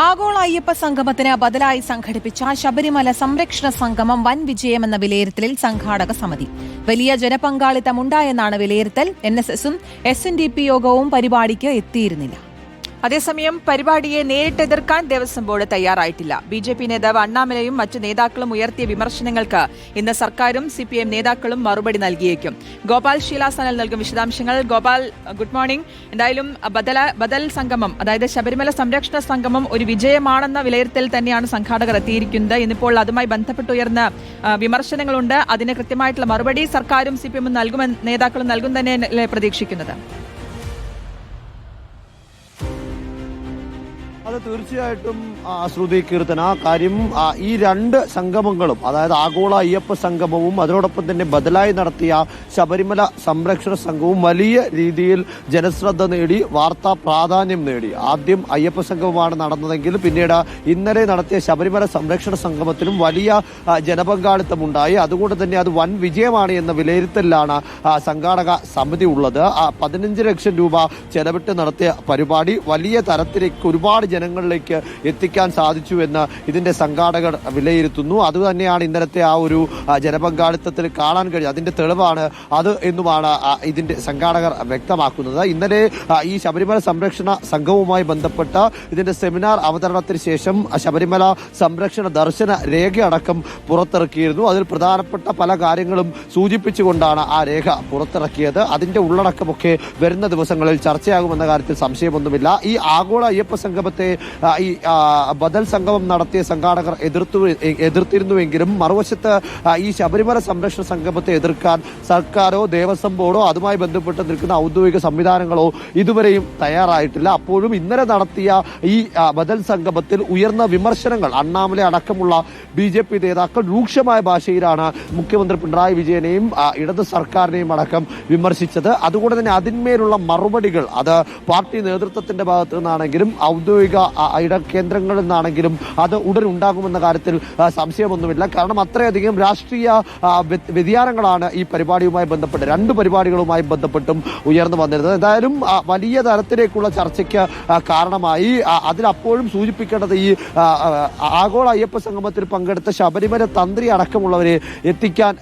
ആഗോള അയ്യപ്പ സംഗമത്തിന് ബദലായി സംഘടിപ്പിച്ച ശബരിമല സംരക്ഷണ സംഗമം വൻ വിജയമെന്ന വിലയിരുത്തലിൽ സംഘാടക സമിതി. വലിയ ജനപങ്കാളിത്തം ഉണ്ടായെന്നാണ് വിലയിരുത്തൽ. എൻ എസ് എസും എസ് എൻ ഡി പി യോഗവും പരിപാടിക്ക് എത്തിയിരുന്നില്ല. അതേസമയം പരിപാടിയെ നേരിട്ട് എതിർക്കാൻ ദേവസ്വം ബോർഡ് തയ്യാറായിട്ടില്ല. ബി ജെ പി നേതാവ് അണ്ണാമലയും മറ്റു നേതാക്കളും ഉയർത്തിയ വിമർശനങ്ങൾക്ക് ഇന്ന് സർക്കാരും സി പി എം നേതാക്കളും മറുപടി നൽകിയേക്കും. ഗോപാൽ ഷീലാസനൽ നൽകും വിശദാംശങ്ങൾ. Gopal good morning. എന്തായാലും ബദല ബദൽ സംഗമം അതായത് ശബരിമല സംരക്ഷണ സംഗമം ഒരു വിജയമാണെന്ന വിലയിരുത്തൽ തന്നെയാണ് സംഘാടകർ എത്തിയിരിക്കുന്നത്. ഇന്നിപ്പോൾ അതുമായി ബന്ധപ്പെട്ട് ഉയർന്ന വിമർശനങ്ങളുണ്ട്. അതിന് കൃത്യമായിട്ടുള്ള മറുപടി സർക്കാരും സി പി എമ്മും നൽകുമെന്ന് നേതാക്കളും നൽകും തന്നെ പ്രതീക്ഷിക്കുന്നത്? അത് തീർച്ചയായിട്ടും ആ, ശ്രുതി കീർത്തന കാര്യം ഈ രണ്ട് സംഗമങ്ങളും അതായത് ആഗോള അയ്യപ്പ സംഗമവും അതിനോടൊപ്പം തന്നെ ബദലായി നടത്തിയ ശബരിമല സംരക്ഷണ സംഘവും വലിയ രീതിയിൽ ജനശ്രദ്ധ നേടി വാർത്താ പ്രാധാന്യം നേടി. ആദ്യം അയ്യപ്പ സംഗമമാണ് നടന്നതെങ്കിൽ പിന്നീട് ഇന്നലെ നടത്തിയ ശബരിമല സംരക്ഷണ സംഗമത്തിലും വലിയ ജനപങ്കാളിത്തം ജനപങ്കാളിത്തമുണ്ടായി. അതുകൊണ്ട് തന്നെ അത് വൻ വിജയമാണ് എന്ന വിലയിരുത്തലിലാണ് സംഘാടക സമിതി ഉള്ളത്. ആ, പതിനഞ്ച് ലക്ഷം രൂപ ചെലവിട്ട് നടത്തിയ പരിപാടി വലിയ തരത്തിലേക്ക് ഒരുപാട് ജനങ്ങളിലേക്ക് എത്തിക്കാൻ സാധിച്ചു എന്ന് ഇതിന്റെ സംഘാടകർ വിലയിരുത്തുന്നു. അതുതന്നെയാണ് ഇന്നലത്തെ ആ ഒരു ജനപങ്കാളിത്തത്തിൽ കാണാൻ കഴിയും അതിന്റെ തെളിവാണ് അത് എന്നുമാണ് ഇതിന്റെ സംഘാടകർ വ്യക്തമാക്കുന്നത്. ഇന്നലെ ഈ ശബരിമല സംരക്ഷണ സംഘവുമായി ബന്ധപ്പെട്ട ഇതിന്റെ സെമിനാർ അവതരണത്തിന് ശേഷം ശബരിമല സംരക്ഷണ ദർശന രേഖയടക്കം പുറത്തിറക്കിയിരുന്നു. അതിൽ പ്രധാനപ്പെട്ട പല കാര്യങ്ങളും സൂചിപ്പിച്ചുകൊണ്ടാണ് ആ രേഖ പുറത്തിറക്കിയത്. അതിന്റെ ഉള്ളടക്കമൊക്കെ വരുന്ന ദിവസങ്ങളിൽ ചർച്ചയാകുമെന്ന കാര്യത്തിൽ സംശയമൊന്നുമില്ല. ഈ ആഗോള അയ്യപ്പ സംഗമത്തെ ഈ ബദൽ സംഗമം നടത്തിയ സംഘാടകർ എതിർത്തു എതിർത്തിരുന്നുവെങ്കിലും മറുവശത്ത് ഈ ശബരിമല സംരക്ഷണ സംഗമത്തെ എതിർക്കാൻ സർക്കാരോ ദേവസ്വം ബോർഡോ അതുമായി ബന്ധപ്പെട്ട് നിൽക്കുന്ന ഔദ്യോഗിക സംവിധാനങ്ങളോ ഇതുവരെയും തയ്യാറായിട്ടില്ല. അപ്പോഴും ഇന്നലെ നടത്തിയ ഈ ബദൽ സംഗമത്തിൽ ഉയർന്ന വിമർശനങ്ങൾ അണ്ണാമലെ അടക്കമുള്ള ബി ജെ പി നേതാക്കൾ രൂക്ഷമായ ഭാഷയിലാണ് മുഖ്യമന്ത്രി പിണറായി വിജയനെയും ഇടത് സർക്കാരിനെയും അടക്കം വിമർശിച്ചത്. അതുകൊണ്ട് തന്നെ അതിന്മേലുള്ള മറുപടികൾ അത് പാർട്ടി നേതൃത്വത്തിന്റെ ഭാഗത്തു നിന്നാണെങ്കിലും ഔദ്യോഗിക ആ, ഇട കേന്ദ്രങ്ങളിൽ നിന്നാണെങ്കിലും അത് ഉടൻ ഉണ്ടാകുമെന്ന കാര്യത്തിൽ സംശയമൊന്നുമില്ല. കാരണം അത്രയധികം രാഷ്ട്രീയ വ്യതിയാനങ്ങളാണ് ഈ പരിപാടിയുമായി ബന്ധപ്പെട്ട് രണ്ട് പരിപാടികളുമായി ബന്ധപ്പെട്ടും ഉയർന്നു വന്നിരുന്നത്. എന്തായാലും വലിയ തരത്തിലേക്കുള്ള ചർച്ചയ്ക്ക് കാരണമായി അതിലപ്പോഴും സൂചിപ്പിക്കേണ്ടത് ഈ ആഗോള അയ്യപ്പ സംഗമത്തിൽ പങ്കെടുത്ത ശബരിമല തന്ത്രി അടക്കമുള്ളവരെ എത്തിക്കാൻ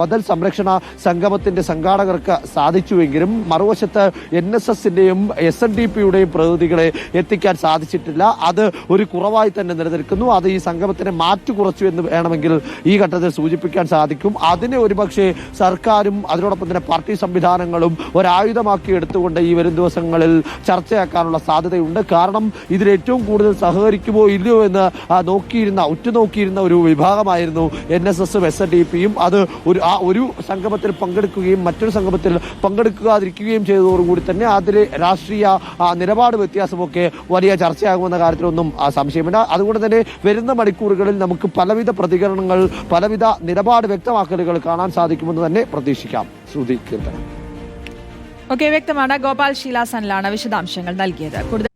ബദൽ സംരക്ഷണ സംഗമത്തിന്റെ സംഘാടകർക്ക് സാധിച്ചുവെങ്കിലും മറുവശത്ത് എൻ എസ് എസിന്റെയും എസ് എൻ ഡി പിയുടെയും പ്രതിനിധികളെ എത്തിക്കാൻ സാധിച്ചിട്ടില്ല അത് ഒരു കുറവായി തന്നെ നിലനിൽക്കുന്നു. അത് ഈ സംഗമത്തിനെ മാറ്റു കുറച്ചു എന്ന് വേണമെങ്കിൽ ഈ ഘട്ടത്തിൽ സൂചിപ്പിക്കാൻ സാധിക്കും. അതിനെ ഒരുപക്ഷെ സർക്കാരും അതിനോടൊപ്പം തന്നെ പാർട്ടി സംവിധാനങ്ങളും ഒരായുധമാക്കി എടുത്തുകൊണ്ട് ഈ വരും ദിവസങ്ങളിൽ ചർച്ചയാക്കാനുള്ള സാധ്യതയുണ്ട്. കാരണം ഇതിൽ ഏറ്റവും കൂടുതൽ സഹകരിക്കുമോ ഇല്ലയോ എന്ന് നോക്കിയിരുന്ന ഉറ്റുനോക്കിയിരുന്ന ഒരു വിഭാഗമായിരുന്നു എൻ എസ് എസും എസ് ഡി പിയും. അത് ഒരു ആ ഒരു സംഗമത്തിൽ പങ്കെടുക്കുകയും മറ്റൊരു സംഗമത്തിൽ പങ്കെടുക്കാതിരിക്കുകയും ചെയ്തതോടുകൂടി തന്നെ അതിലെ രാഷ്ട്രീയ നിലപാട് വ്യത്യാസമൊക്കെ വലിയ ചർച്ചയാകുമെന്ന കാര്യത്തിലൊന്നും സംശയമില്ല. അതുകൊണ്ട് തന്നെ വരുന്ന മണിക്കൂറുകളിൽ നമുക്ക് പലവിധ പ്രതികരണങ്ങൾ പലവിധ നിലപാട് വ്യക്തമാക്കലുകൾ കാണാൻ സാധിക്കുമെന്ന് തന്നെ പ്രതീക്ഷിക്കാം. ശ്രുതി കീർത്തനം. ഓക്കെ വ്യക്തമാണ്. ഗോപാൽ ശീലാസനിലാണ് വിശദാംശങ്ങൾ നൽകിയത്.